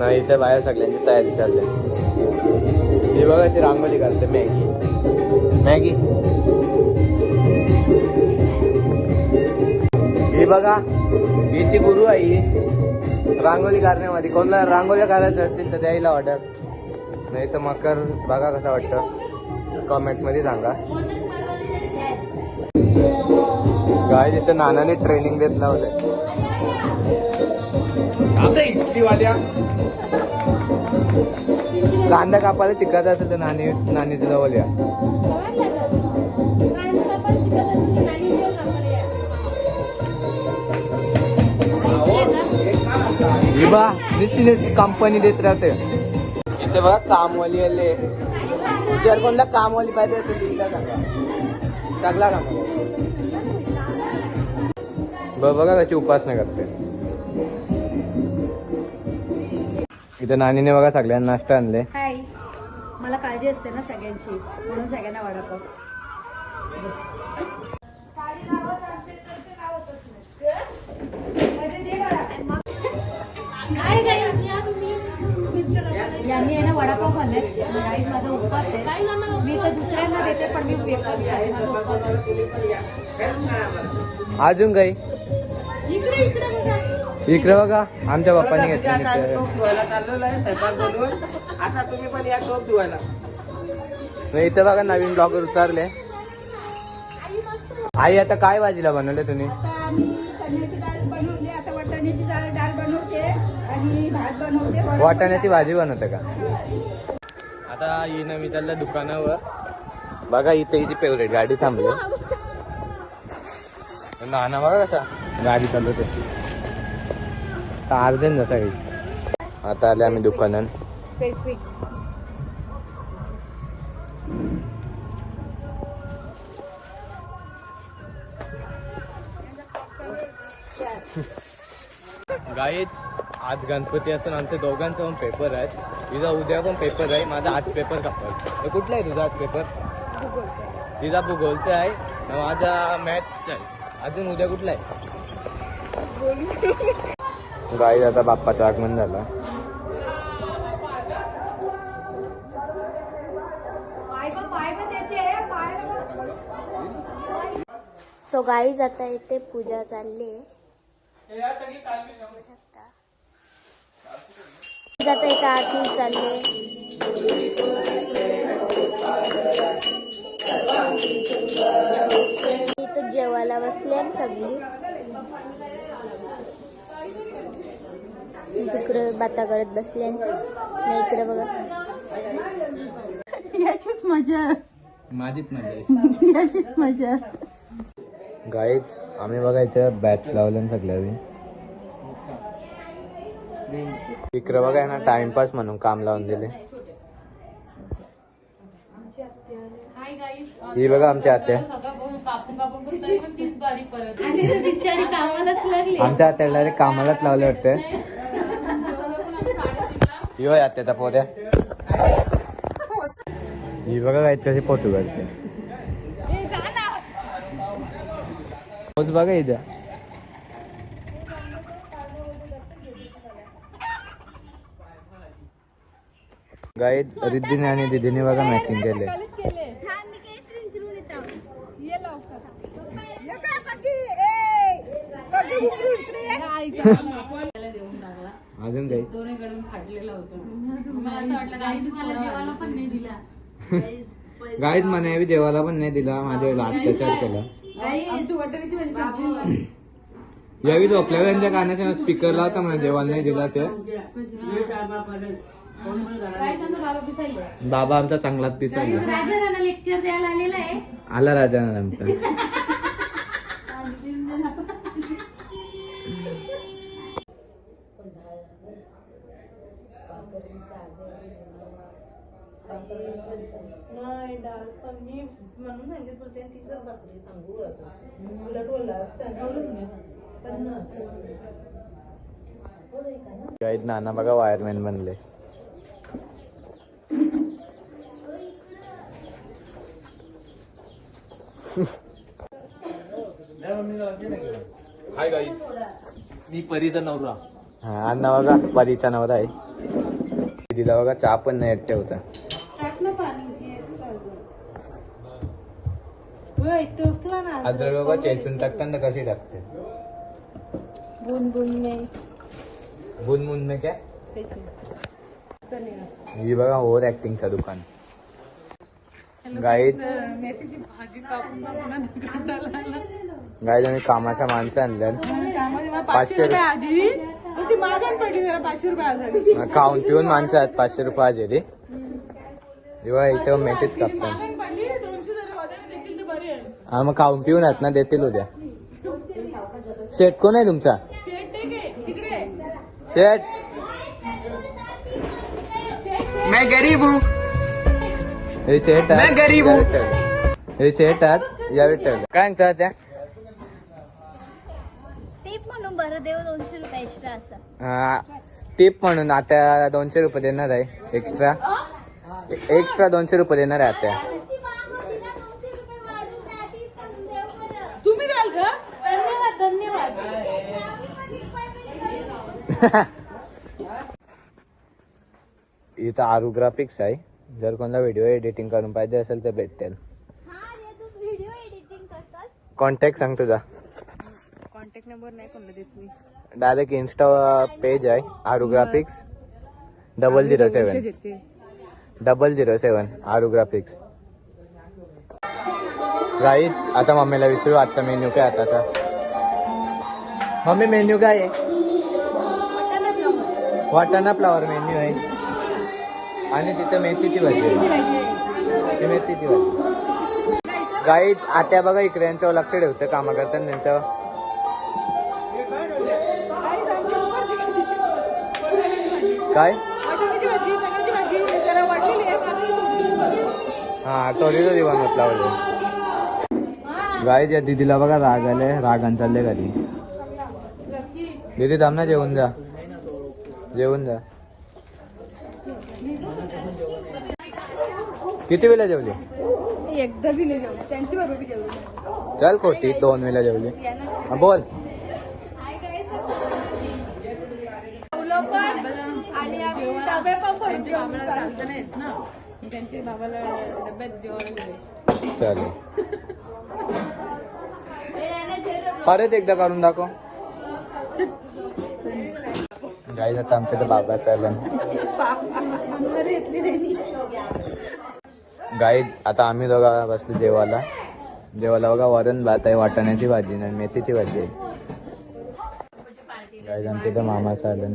नाही इथे बाहेर सगळ्यांची तयारी चालली ही बघा अशी रांगोळी काढते मॅगी. मॅगी? ही बघा हिची गुरु आहे ही. रांगोळी काढण्यामध्ये. कोणाला रांगोळ्या काढायच्या असतील तर द्यायला ऑर्डर नाही तर मकर बघा कसं वाटतं. कमेंटमध्ये सांगा. काय तिथे नानाने ट्रेनिंग देत लावलंय. कांदा कापायला शिकायचं असेल तर नानी नानीच्या जवळ या बा कंपनी देत राहते. इथे बघा कामवाली आले जर कोणला कामवाली पाहिजे असेल सांगा सगळा काम. बघा कशी उपासना करते. इथे नानीने बघा सगळ्यांना नाश्ता आणले हाय. मला काळजी असते ना सगळ्यांची. म्हणून सगळ्यांना वडापाव. यांनी आहे ना वडापाव खाल्ले गाईस माझा उपवास आहे. मी तर दुसऱ्यांना देते पण मी माझा उपवास आहे. अजून काही? इकडे बघा आमच्या बाप्पाने घेतली आता तुम्ही पण या टोप धुवायला. इथे बघा नवीन ब्लॉगर उतारले. आई आता काय भाजीला बनवले तुम्ही वाटाण्याची डाळ डाळ बनवते आणि भात बनवते. वडापाव वाटाण्याची भाजी बनवते का? आता येणं मी चाललं दुकानावर. बघा इथे हिची फेवरेट गाडी थांबली. नाना बघा कसा. गाडी चालवते. अर्धन जसा आता आले आम्ही दुकानात. गाईच आज गणपती असून आमच्या दोघांचा पण पेपर आहे तिचा उद्या पण पेपर आहे. माझा आज पेपर कापड कुठला आहे तुझा आज पेपर तिचा भूगोलचा आहे. आणि माझा मॅथचा आहे. अजून उद्या कुठला आहे? गाई आता बाप्पाचं आगमन झाला. सो गाई जाता इथे पूजा चालली जाता इथे आरती चालले इथं जेवायला बसले आणि सगळी. तिकडे बाता करत बसले. नाही इकडे बघा. याचीच मजा. माझीच म्हणजे याचीच मजा. गाईच आम्ही बघा इथे बॅच लावलं सगळ्या इकडे बघा ना टाइमपास म्हणून काम लावून दिले. ही बघा आमच्या आत्या. आमच्या आत्याला डायरेक्ट कामालाच लावले वाटते यो त्याचा पोऱ्या ही बघा काय कशी फोटो काढते पोच बघा इथं गाईत रिद्धीने आणि दिदीने बघा मॅचिंग केले अजून काही दोन्हीकडून फाटलेला होता. मला असं वाटलं का आमची पोरं पण नाही दिला. गाईत म्हणे जेवायला पण नाही दिला माझ्या अत्याचार केला. म्हणजे यावी झोपल्या त्यांच्या कानाच्या स्पीकर लावता म्हणा जेवायला नाही दिला ते. बाबा आमचा चांगलाच पिसाला राजा लेक्चर द्यायला आलेला आहे. आला राजा आमचा. नाही डाळ पण मी म्हणून सांगितलं ते तिचं भाकरी सांगू असं. उलट बोलला असतं पन्नास. गाईत नाना बघा वायरमॅन बनले. हाय गाई मी परीचा नवरा. हा अण्णा बघा परीचा नवरा आहे. दिदीला बघा चहा पण नाही ठेवता. ना ना अद्रक बघा चेचून टाकताना कशी टाकते? बुन बुन में बुन मुन में क्या ही बघा ओव्हर ऍक्टिंगचा दुकान. गाईच. गाईज आणि कामाच्या माणसं आणल्या पाचशे रुपये ती मागण पडली जरा पाचशे रुपये आजारी खाऊन पिऊन माणसं आहेत पाचशे रुपये आज येते तेव्हा इथं मेथीच कापतात. मागण पडली दोनशे जरी वजन देखील ते बरी आहे. हा मग खाऊन पिऊन आहेत ना देतील उद्या. शेट कोण आहे तुमचा? शेट ते घे, तिकडे. शेट? मैं गरीब हूँ. हे शेट मैं गरीब हूँ. हे शेट आहेत यावेळी ठेवलं. काय म्हणतात त्या? म्हणून बरं देव दोनशे रुपये एक्स्ट्रा असं. हा, टिप म्हणून आता दोनशे रुपये देणार आहे एक्स्ट्रा एक्स्ट्रा दोनशे रुपये देणार आहे आता. तुम्ही द्याल का? धन्यवाद धन्यवाद. इथं आरू ग्राफिक्स आहे. जर कोणाला व्हिडिओ एडिटिंग करून पाहिजे असेल तर भेटेल व्हिडिओ एडिटिंग करतास? कॉन्टॅक्ट सांग तुझा. कॉन्टॅक्ट नंबर नाही कोणला देत मी. डायरेक्ट इन्स्टा पेज आहे Aaru graphics double zero seven येते double zero seven Aaru graphics right आता मम्मीला विचारू आजचा मेन्यू काय आताचा? मम्मी मेन्यू काय आहे? वाटाणा फ्लावर मेन्यू आहे. आणि तिथं मेथीची भाजी आहे. मेथीची भाजी गाईच आत्या बघा इकडे यांच्यावर लक्ष ठेवतं कामा करताना त्यांच्यावर काय? ही टोरीचं दिवाण म्हटलं लावले गाय या दीदीला बघा राग आले रागान चालले घरी. दीदी थांब ना जेवून जा. जेवून जा. किती वेळा जेवली? एकदा चल खोटी दोन वेळा जेवली. बोल आणि आम्ही डबे पण भरून त्यांच्या बाबाला चालता नाही येत ना त्यांच्या बाबाला डब्यात जेवायला दिले चालेल. परत एकदा काढून दाखव. गाय आता आमच्या तर बाबा चालन गाई आता आम्ही दोघा बसलो जेवायला. जेवायला बघा वरण भात आहे वाटाण्याची भाजी आणि मेथीची भाजी आहे. गाई आमच्या तर मामा चालन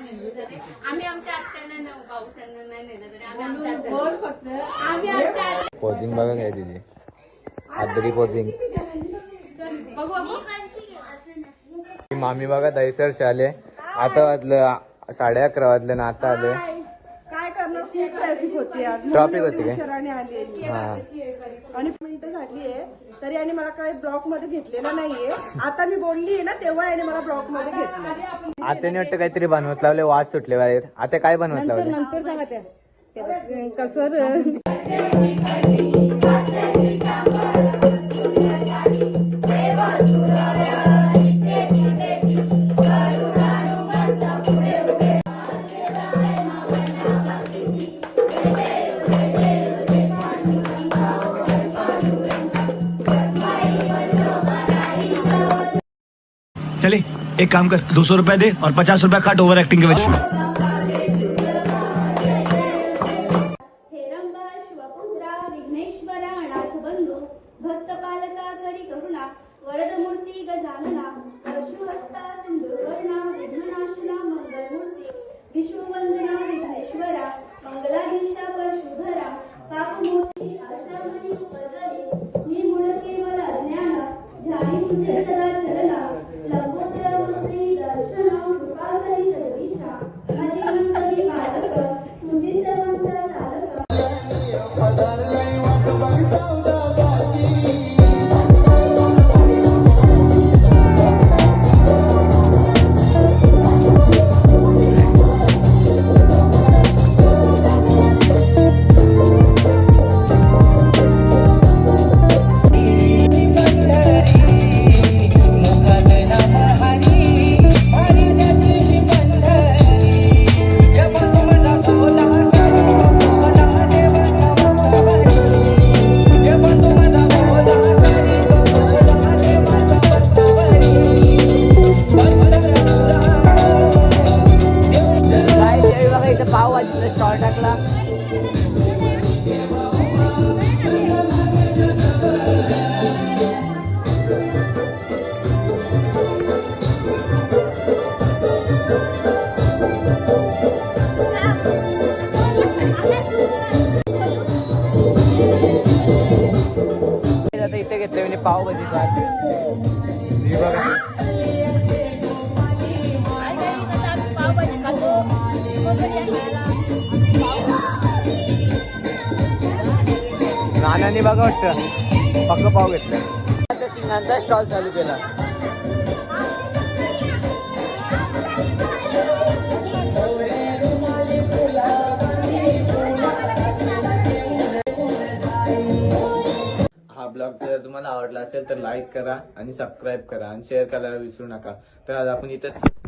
आमच्या आत्याने नेऊ पावसाने नाही नेलं तरी आम्ही आमच्या आम्ही आमच्या पोजिंग बघा काय तिची. आदरी पोजिंग बघू बघू. मामी बघा दहीसर आले आता वाजलं साडे अकरा वाजले ना आता आले काय करणार? खूप ट्रॅफिक होती आज. होती काय? शहराने आलेली हा. आणि मिनिटं झाली आहे. तरी आणि मला काही ब्लॉकमध्ये घेतलेलं नाहीये. आता मी बोलली ना तेव्हा याने मला ब्लॉकमध्ये घेतलं. आत्याने वाटतं काहीतरी बनवत लावले वास सुटले बाहेर. आता काय बनवत लावले नंतर सांगा त्या कसं एक काम कर दो सौ रुपया दे और पचास रुपया काट ओवर एक्टिंग के वजह नानाने बघा वाटतं. पक्क पाव घेतलं सिंगांचा स्टॉल चालू केला. ब्लॉग जर तुम्हाला आवडला असेल तर लाईक करा आणि सबस्क्राईब करा आणि शेअर करायला विसरू नका. तर आज आपण इथं